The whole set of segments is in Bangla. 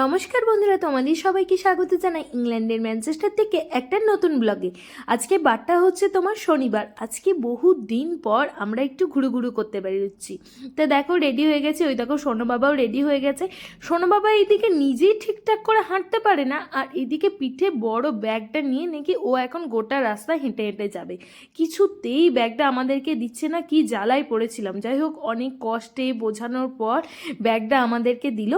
নমস্কার বন্ধুরা, তোমাদের সবাইকে স্বাগত জানাই ইংল্যান্ডের ম্যানচেস্টার থেকে একটা নতুন ব্লগে। আজকে বারটা হচ্ছে তোমার শনিবার। আজকে বহু দিন পর আমরা একটু ঘুরু ঘুরু করতে বেরোচ্ছি। তা দেখো রেডি হয়ে গেছে। ওই দেখো সোনু বাবাও রেডি হয়ে গেছে। সোনু বাবা এইদিকে নিজেই ঠিকঠাক করে হাঁটতে পারে না, আর এদিকে পিঠে বড় ব্যাগটা নিয়ে নাকি ও এখন গোটা রাস্তা হেঁটে হেঁটে যাবে। কিছুতেই ব্যাগটা আমাদেরকে দিচ্ছে না, কি জ্বালায় পড়েছিলাম। যাই হোক, অনেক কষ্টে বোঝানোর পর ব্যাগটা আমাদেরকে দিল।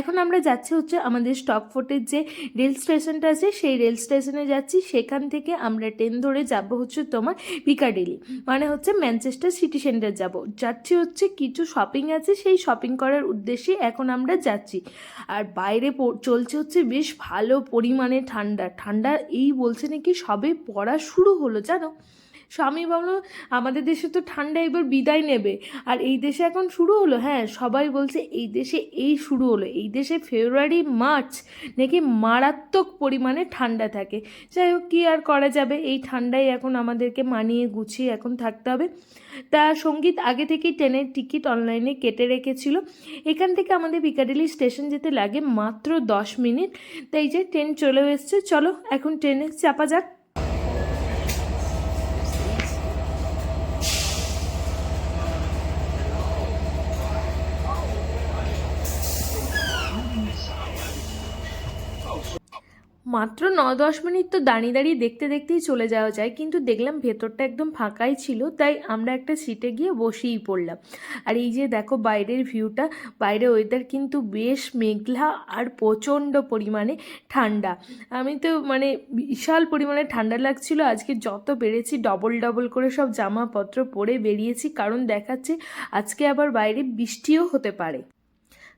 এখন আমরা যাচ্ছি হচ্ছে আমাদের স্টক ফোর্টের যে রেল স্টেশনটা আছে, সেই রেল স্টেশনে যাচ্ছি। সেখান থেকে আমরা ট্রেন ধরে যাব হচ্ছে তোমার পিকাডেলি মানে হচ্ছে ম্যানচেস্টার সিটি সেন্টার যাব। যাচ্ছি হচ্ছে কিছু শপিং আছে, সেই শপিং করার উদ্দেশ্যে এখন আমরা যাচ্ছি। আর বাইরে চলছে হচ্ছে বেশ ভালো পরিমাণে ঠান্ডা। ঠান্ডা এই বলছে নাকি সবে পড়া শুরু হলো, জানো? স্বামী ভাবলো আমাদের দেশে তো ঠান্ডা এবার বিদায় নেবে। আর এই দেশে এখন শুরু হলো? হ্যাঁ সবাই বলছে এই দেশে এই শুরু হলো। এই দেশে ফেব্রুয়ারি, মার্চ নাকি মারাত্মক পরিমাণে ঠান্ডা থাকে। যাই হোক, কী আর করা যাবে? এই ঠান্ডাই এখন আমাদেরকে মানিয়ে গুছিয়ে এখন থাকতে হবে। তা সংগীত আগে থেকেই ট্রেনের টিকিট অনলাইনে কেটে রেখেছিল। এখান থেকে আমাদের পিকাডিলি স্টেশন যেতে লাগে মাত্র দশ মিনিট। তাই যে ট্রেন চলেও এসছে। চলো, এখন ট্রেনে চাপা যাক। মাত্র ন দশ মিনিট তো দাঁড়িয়ে দাঁড়িয়ে দেখতে দেখতেই চলে যাওয়া যায়, কিন্তু দেখলাম ভেতরটা একদম ফাঁকাই ছিল, তাই আমরা একটা সিটে গিয়ে বসেই পড়লাম। আর এই যে দেখো বাইরের ভিউটা বাইরে ওয়েদার কিন্তু বেশ মেঘলা আর প্রচণ্ড পরিমাণে ঠান্ডা। আমি তো মানে বিশাল পরিমাণে ঠান্ডা লাগছিল, আজকে যত বেড়েছি ডবল ডবল করে সব জামাপত্র পরে বেরিয়েছি, কারণ দেখাচ্ছে আজকে আবার বাইরে বৃষ্টিও হতে পারে।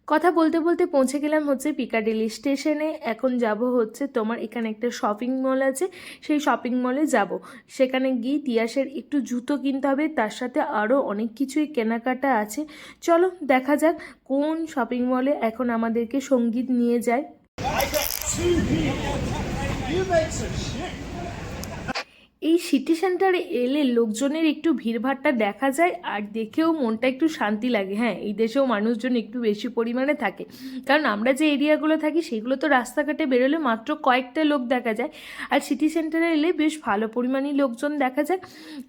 কথা বলতে বলতে পৌঁছে গেলাম হচ্ছে পিকাডেলি স্টেশনে এখন যাব হচ্ছে তোমার এখানে একটা শপিং মল আছে, সেই শপিং মলে যাব। সেখানে গিয়ে তিয়াসের একটু জুতো কিনতে হবে, তার সাথে আরও অনেক কিছুই কেনাকাটা আছে। চলো দেখা যাক কোন শপিং মলে এখন আমাদেরকে সংগীত নিয়ে যায়। এই সিটি সেন্টারে এলে লোকজনের একটু ভিড়ভাড়টা দেখা যায় আর দেখেও মনটা একটু শান্তি লাগে। হ্যাঁ এই দেশেও মানুষজন একটু বেশি পরিমাণে থাকে। কারণ আমরা যে এরিয়াগুলো থাকি, সেগুলো তো রাস্তাঘাটে বেরোলে মাত্র কয়েকটা লোক দেখা যায়। আর সিটি সেন্টারে এলে বেশ ভালো পরিমাণেই লোকজন দেখা যায়।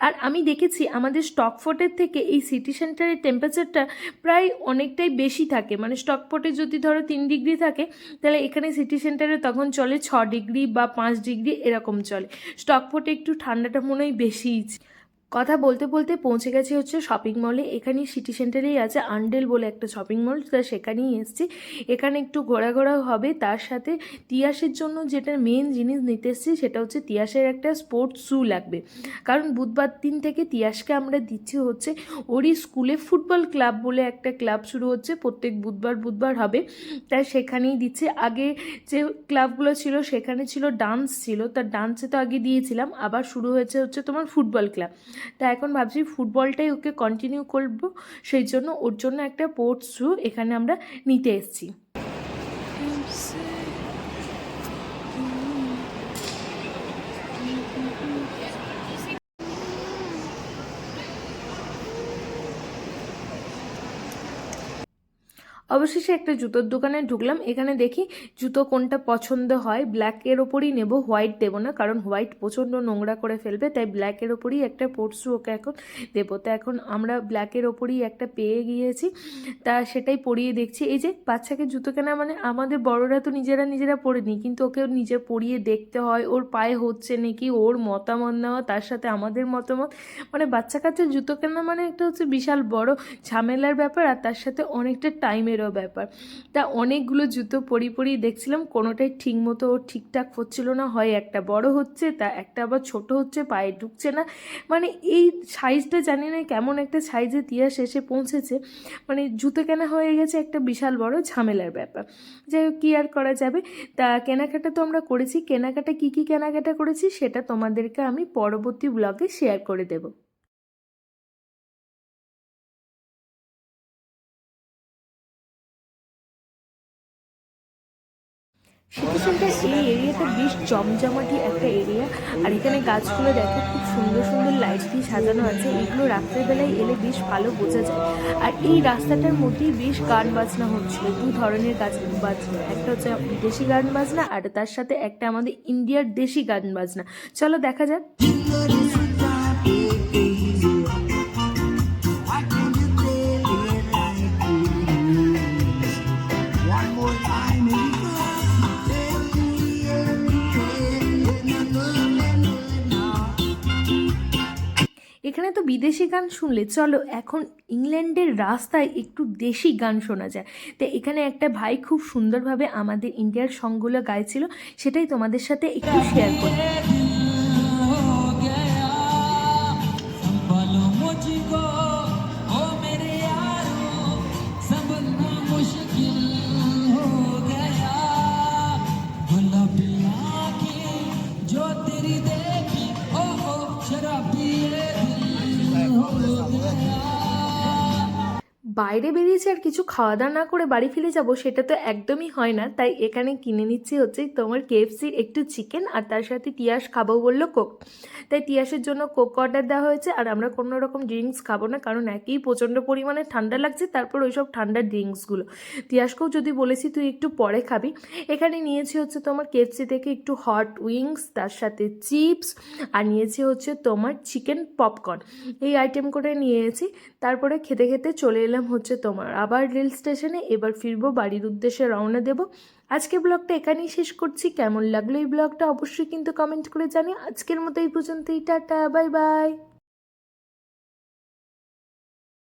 আর আমি দেখেছি, আমাদের স্টকফোর্টের থেকে এই সিটি সেন্টারের টেম্পারেচারটা প্রায় অনেকটাই বেশি থাকে। মানে স্টক স্টকফোর্টে যদি ধরো তিন ডিগ্রি থাকে, তাহলে এখানে সিটি সেন্টারে তখন চলে ছ ডিগ্রি বা পাঁচ ডিগ্রি এরকম চলে। স্টকফোর্টে একটু ঠান্ডাটা মনে হয় বেশিই কথা বলতে বলতে পৌঁছে গেছি হচ্ছে শপিং মলে এখানেই সিটি সেন্টারেই আছে আন্ডেল বলে একটা শপিং মল তা সেখানেই এসেছি। এখানে একটু ঘোরাঘোরাও হবে, তার সাথে তিয়াসের জন্য যেটা মেন জিনিস নিতে এসেছি, সেটা হচ্ছে তিয়াসের একটা স্পোর্টস শ্যু লাগবে। কারণ বুধবার দিন থেকে তিয়াসকে আমরা দিচ্ছি হচ্ছে, ওরই স্কুলে ফুটবল ক্লাব বলে একটা ক্লাব শুরু হচ্ছে, প্রত্যেক বুধবার বুধবার হবে। তাই সেখানেই দিচ্ছে। আগে যে ক্লাবগুলো ছিল, সেখানে ছিল ডান্স ছিল তার ডান্সে তো আগে দিয়েছিলাম, আবার শুরু হয়েছে হচ্ছে তোমার ফুটবল ক্লাব তা এখন ভাবছি ফুটবলটাই ওকে কন্টিনিউ করব। সেই জন্য ওর জন্য একটা স্পোর্টস শ্যু এখানে আমরা নিতে এসেছি। অবশেষে একটা জুতোর দোকানে ঢুকলাম। এখানে দেখি জুতো কোনটা পছন্দ হয় ব্ল্যাকের ওপরই নেব হোয়াইট দেবো না, কারণ হোয়াইট প্রচণ্ড নোংরা করে ফেলবে, তাই ব্ল্যাকের ওপরই একটা পরশু ওকে এখন দেবো। তো এখন আমরা ব্ল্যাকের ওপরই একটা পেয়ে গিয়েছি, তা সেটাই পরিয়ে দেখছি। এই যে বাচ্চাকে জুতো কেনা মানে আমাদের বড়রা তো নিজেরা নিজেরা পরে নিই কিন্তু ওকে নিজে পরিয়ে দেখতে হয়, ওর পায়ে হচ্ছে নাকি, ওর মতামত নেওয়া, তার সাথে আমাদের মতামত। মানে বাচ্চা কাচ্চার জুতো কেনা মানে একটা হচ্ছে বিশাল বড় ঝামেলার ব্যাপার, আর তার সাথে অনেকটা টাইমেরও ব্যাপার। তা অনেকগুলো জুতো পরি পরি দেখছিলাম, কোনোটাই ঠিক মতো ওর ঠিকঠাক হচ্ছিল না। হয় একটা বড় হচ্ছে, তা একটা আবার ছোট হচ্ছে, পায়ে ঢুকছে না। মানে এই সাইজটা জানি না কেমন একটা সাইজে তিয়া শেষে পৌঁছেছে। মানে জুতো কেনা হয়ে গেছে একটা বিশাল বড় ঝামেলার ব্যাপার। যাই হোক, কী আর করা যাবে? তা কেনাকাটা তো আমরা করেছি। কেনাকাটা কী কী কেনাকাটা করেছি সেটা তোমাদেরকে আমি পরবর্তী ব্লগে শেয়ার করে দেবো। সিটি সেন্টার এই এরিয়াটা বেশ জমজমাটি একটা এরিয়া। আর এখানে গাছগুলো দেখো, খুব সুন্দর সুন্দর লাইট দিয়ে সাজানো আছে। এগুলো রাত্রেবেলায় এলে বেশ ভালো বোঝা যায়। আর এই রাস্তাটার মধ্যেই বেশ গান বাজনা হচ্ছিল। দু ধরনের গাছ বাজনা। একটা হচ্ছে বিদেশি গান বাজনা, আর তার সাথে একটা আমাদের ইন্ডিয়ার দেশি গান বাজনা। চলো দেখা যাক। বিদেশি গান শুনলে, চলো এখন ইংল্যান্ডের রাস্তায় একটু দেশি গান শোনা যায়। তো এখানে একটা ভাই খুব সুন্দরভাবে আমাদের ইন্ডিয়ার সংগুলো গাইছিল, সেটাই তোমাদের সাথে একটু শেয়ার করি বাইরে বেরিয়েছি আর কিছু খাওয়া দাওয়া না করে বাড়ি ফিরে যাব, সেটা তো একদমই হয় না। তাই এখানে কিনে নিচ্ছি হচ্ছে তোমার কেএফসির একটু চিকেন আর তার সাথে তিয়াস খাব বলল কোক তাই তিয়াসের জন্য কোক অর্ডার দেওয়া হয়েছে আর আমরা কোনো রকম ড্রিঙ্কস খাব না, কারণ একই প্রচণ্ড পরিমাণে ঠান্ডা লাগছে, তারপর ওই সব ঠান্ডার ড্রিঙ্কসগুলো তিয়াসকেও যদি বলেছি তুই একটু পরে খাবি। এখানে নিয়েছি হচ্ছে তোমার কেএফসি থেকে একটু হট উইংস তার সাথে চিপস আর নিয়েছি হচ্ছে তোমার চিকেন পপকর্ন এই আইটেম করে নিয়েছি, তারপরে খেতে খেতে চলে এলাম হচ্ছে তোমার। আবার রেল স্টেশনে এবার ফিরবো বাড়ির উদ্দেশ্যে রওনা দেব। আজকে ব্লগটা এখানেই শেষ করছি। কেমন লাগল এই ব্লগটা অবশ্যই কিন্তু কমেন্ট করে জানি আজকের মতো এই পর্যন্তই। Tata bye bye